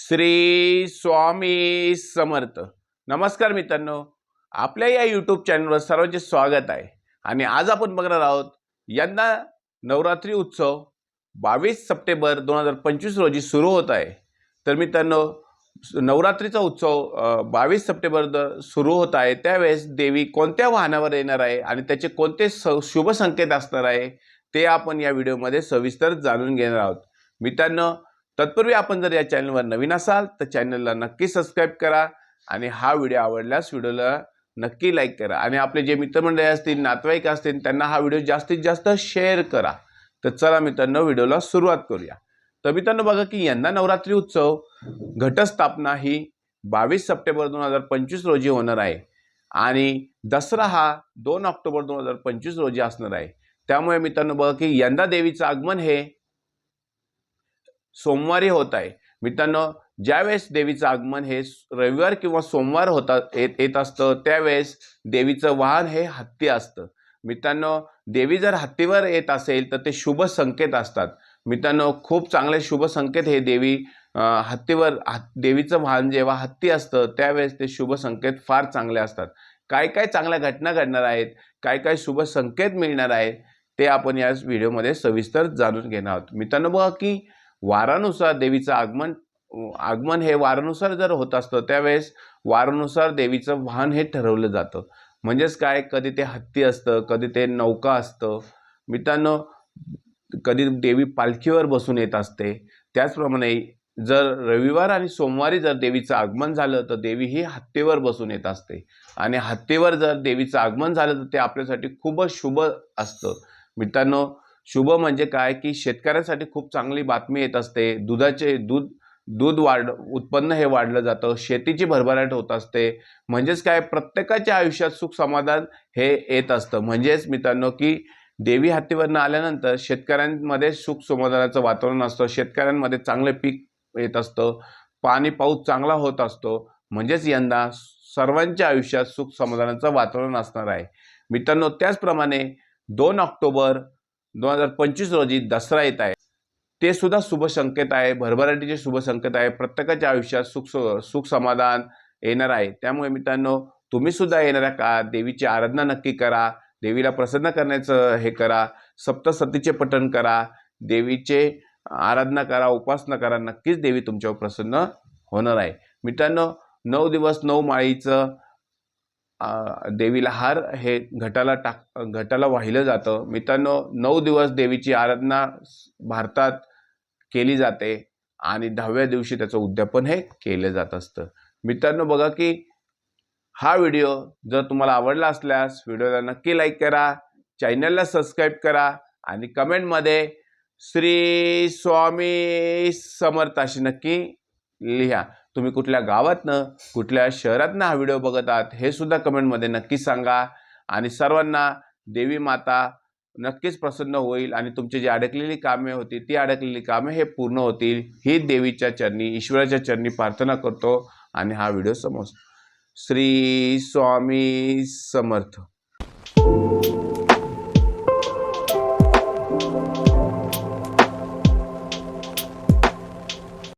श्री स्वामी समर्थ. नमस्कार मित्रांनो. आपल्या या यूट्यूब चॅनलवर सर्वांचे स्वागत आहे. आणि आज आपण बघणार आहोत यंदा नवरात्री उत्सव बावीस सप्टेंबर दोन हजार पंचवीस रोजी सुरू होत आहे. तर मित्रांनो नवरात्रीचा उत्सव बावीस सप्टेंबर द सुरू होत आहे. त्यावेळेस देवी कोणत्या वाहनावर येणार आहे आणि त्याचे कोणते स शुभ संकेत असणार आहे ते आपण या व्हिडिओमध्ये सविस्तर जाणून घेणार आहोत. मित्रांनो तत्पूर्वी आपण जर या चॅनलवर नवीन असाल तर चॅनलला नक्की सबस्क्राईब करा आणि हा व्हिडिओ आवडल्यास व्हिडिओला नक्की लाईक करा. आणि आपले जे मित्रमंडळी असतील नातेवाईक असतील त्यांना हा व्हिडिओ जास्तीत जास्त शेअर करा. तर चला मित्रांनो व्हिडिओला सुरुवात करूया. तर मित्रांनो बघा की यंदा नवरात्री उत्सव घटस्थापना ही बावीस सप्टेंबर दोन हजार पंचवीस रोजी होणार आहे. आणि दसरा हा दोन ऑक्टोबर दोन हजार पंचवीस रोजी असणार आहे. त्यामुळे मित्रांनो बघा की यंदा देवीचं आगमन हे सोमवारी होत आहे. मित्रांनो ज्यावेळेस देवीचं आगमन हे रविवार किंवा सोमवार होतात येत येत असतं त्यावेळेस देवीचं वाहन हे हत्ती असतं. मित्रांनो देवी जर हत्तीवर येत असेल तर ते शुभ संकेत असतात. मित्रांनो खूप चांगले शुभ संकेत हे देवी हत्तीवर देवीचं वाहन जेव्हा हत्ती असतं त्यावेळेस ते शुभ संकेत फार चांगले असतात. काय काय चांगल्या घटना घडणार आहेत काय काय शुभ संकेत मिळणार आहेत ते आपण या व्हिडिओमध्ये सविस्तर जाणून घेणार आहोत. मित्रांनो बघा की वारानुसार देवीचं आगमन आगमन हे वारानुसार जर होत असतं त्यावेळेस वारानुसार देवीचं वाहन हे ठरवलं जातं. म्हणजेच काय? कधी ते हत्ती असतं कधी ते नौका असतं. मित्रांनो कधी देवी पालखीवर बसून येत असते. त्याचप्रमाणे जर रविवार आणि सोमवारी जर देवीचं आगमन झालं तर देवी ही हत्तीवर बसून येत असते. आणि हत्तीवर जर देवीचं आगमन झालं तर ते आपल्यासाठी खूपच शुभ असतं. मित्रांनो शुभ म्हणजे काय? की शेतकऱ्यांसाठी खूप चांगली बातमी येत असते. दुधाचे दूध दूध वाढ उत्पन्न हे वाढलं जातं. शेतीची भरभराट होत असते. म्हणजेच काय? प्रत्येकाच्या आयुष्यात सुख समाधान हे येत असतं. म्हणजेच मित्रांनो की देवी हत्तीवरनं आल्यानंतर शेतकऱ्यांमध्ये सुख समाधानाचं वातावरण असतं. शेतकऱ्यांमध्ये चांगले पीक येत असतं. पाणी पाऊस चांगला होत असतो. म्हणजेच यंदा सर्वांच्या आयुष्यात सुख समाधानाचं वातावरण असणार आहे. मित्रांनो त्याचप्रमाणे दोन ऑक्टोबर दोन हजार पंचवीस रोजी दसरा येत आहे. ते सुद्धा शुभ संकेत आहे. भरभराटीचे शुभ संकेत आहे. प्रत्येकाच्या आयुष्यात सुख सुख समाधान येणार आहे. त्यामुळे मित्रांनो तुम्ही सुद्धा येणाऱ्या का देवीची आराधना नक्की करा. देवीला प्रसन्न करण्याचं हे करा. सप्तसतीचे पठण करा. देवीचे आराधना करा उपासना करा. नक्कीच देवी तुमच्यावर प्रसन्न होणार आहे. मित्रांनो नऊ दिवस नऊ माळीचं देवीला हार हे घटाला टाक घटाला वाहिलं जातं. मित्रांनो नऊ दिवस देवीची आराधना भारतात केली जाते आणि दहाव्या दिवशी त्याचं उद्यापन हे केलं जात असतं. मित्रांनो बघा की हा व्हिडिओ जर तुम्हाला आवडला असल्यास व्हिडिओला नक्की लाईक करा चॅनलला सबस्क्राईब करा आणि कमेंटमध्ये श्री स्वामी समर्थ अशी नक्की लिहा. तुम्ही कुठल्या गावातनं कुठल्या शहरातनं हा व्हिडिओ बघत आहात हे सुद्धा कमेंटमध्ये नक्की सांगा. आणि सर्वांना देवी माता नक्कीच प्रसन्न होईल आणि तुमची जी अडकलेली कामे होती ती अडकलेली कामे हे पूर्ण होतील. ही देवीच्या चरणी ईश्वराच्या चरणी प्रार्थना करतो आणि हा व्हिडिओ समज श्री स्वामी समर्थ.